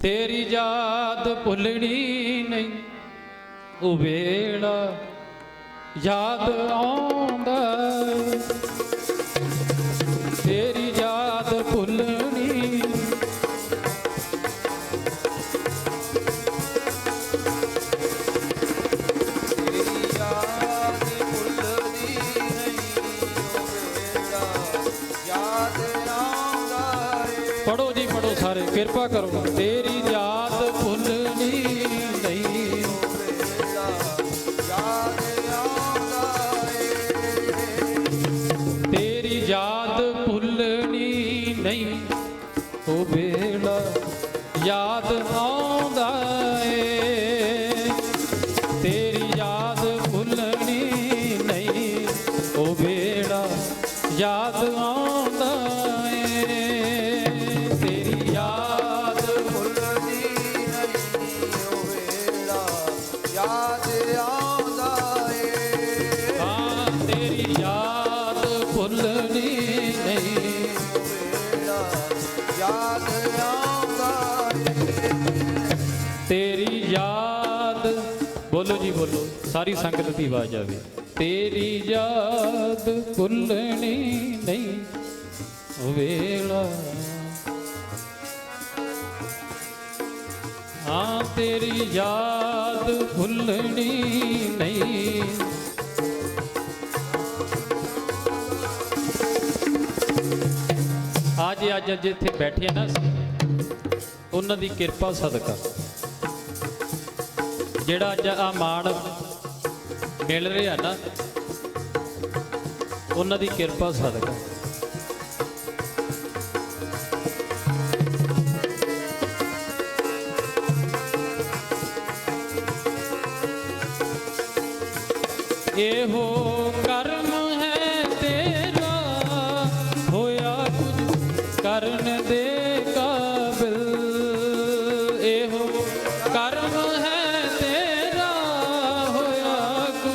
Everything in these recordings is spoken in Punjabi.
ਤੇਰੀ ਯਾਦ ਭੁੱਲਣੀ ਨਹੀਂ। ਉਹ ਵੇਲਾ ਯਾਦ ਆਉਂਦਾ ਤੇਰੀ ਯਾਦ ਭੁੱਲਣੀ ਯਾਦ ਭੁੱਲਦੀ ਨਹੀਂ ਯਾਦ ਆਉਂਦਾ ਏ। ਪੜੋ ਜੀ ਪੜੋ ਕਿਰਪਾ ਕਰੋ ਤੇਰੀ ਯਾਦ ਭੁੱਲਣੀ ਨਹੀਂ ਯਾਦ ਤੇਰੀ ਯਾਦ ਭੁੱਲਣੀ ਨਹੀਂ ਉਹ ਵੇਲਾ ਯਾਦ ਆਉਂਦਾ ਏ। ਤੇਰੀ ਯਾਦ ਭੁੱਲਣੀ ਨਹੀਂ ਉਹ ਵੇਲਾ ਯਾਦ ਆਉਂਦਾ ਭੁੱਲਣੀ ਨਹੀਂ। ਵੇਲਾ ਯਾਦ ਆਉਂਦਾ ਤੇਰੀ ਯਾਦ, ਬੋਲੋ ਜੀ, ਬੋਲੋ। ਸਾਰੀ ਸੰਗਤ ਦੀ ਆਵਾਜ਼ ਆਵੇ। ਤੇਰੀ ਯਾਦ ਭੁੱਲਣੀ ਨਹੀਂ। ਵੇਲਾ। ਹਾਂ, ਤੇਰੀ ਯਾਦ ਭੁੱਲਣੀ ਨਹੀਂ। ਅੱਜ ਅੱਜ ਜਿੱਥੇ ਬੈਠੇ ਆ ਨਾ, ਉਹਨਾਂ ਦੀ ਕਿਰਪਾ ਸਦਕਾ। ਜਿਹੜਾ ਅੱਜ ਆ ਮਾਣ ਮਿਲ ਰਿਹਾ ਨਾ, ਉਹਨਾਂ ਦੀ ਕਿਰਪਾ ਸਦਕਾ। ਇਹੋ ਕਰਮ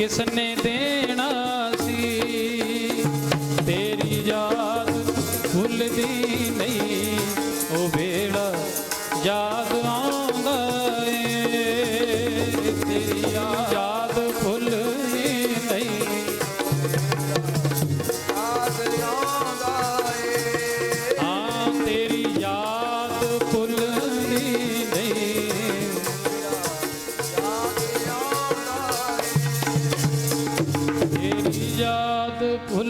ਕਿਸ ਨੇ ਦੇਣਾ ਸੀ? ਤੇਰੀ ਯਾਦ ਭੁੱਲਦੀ ਨਹੀਂ ਉਹ ফুল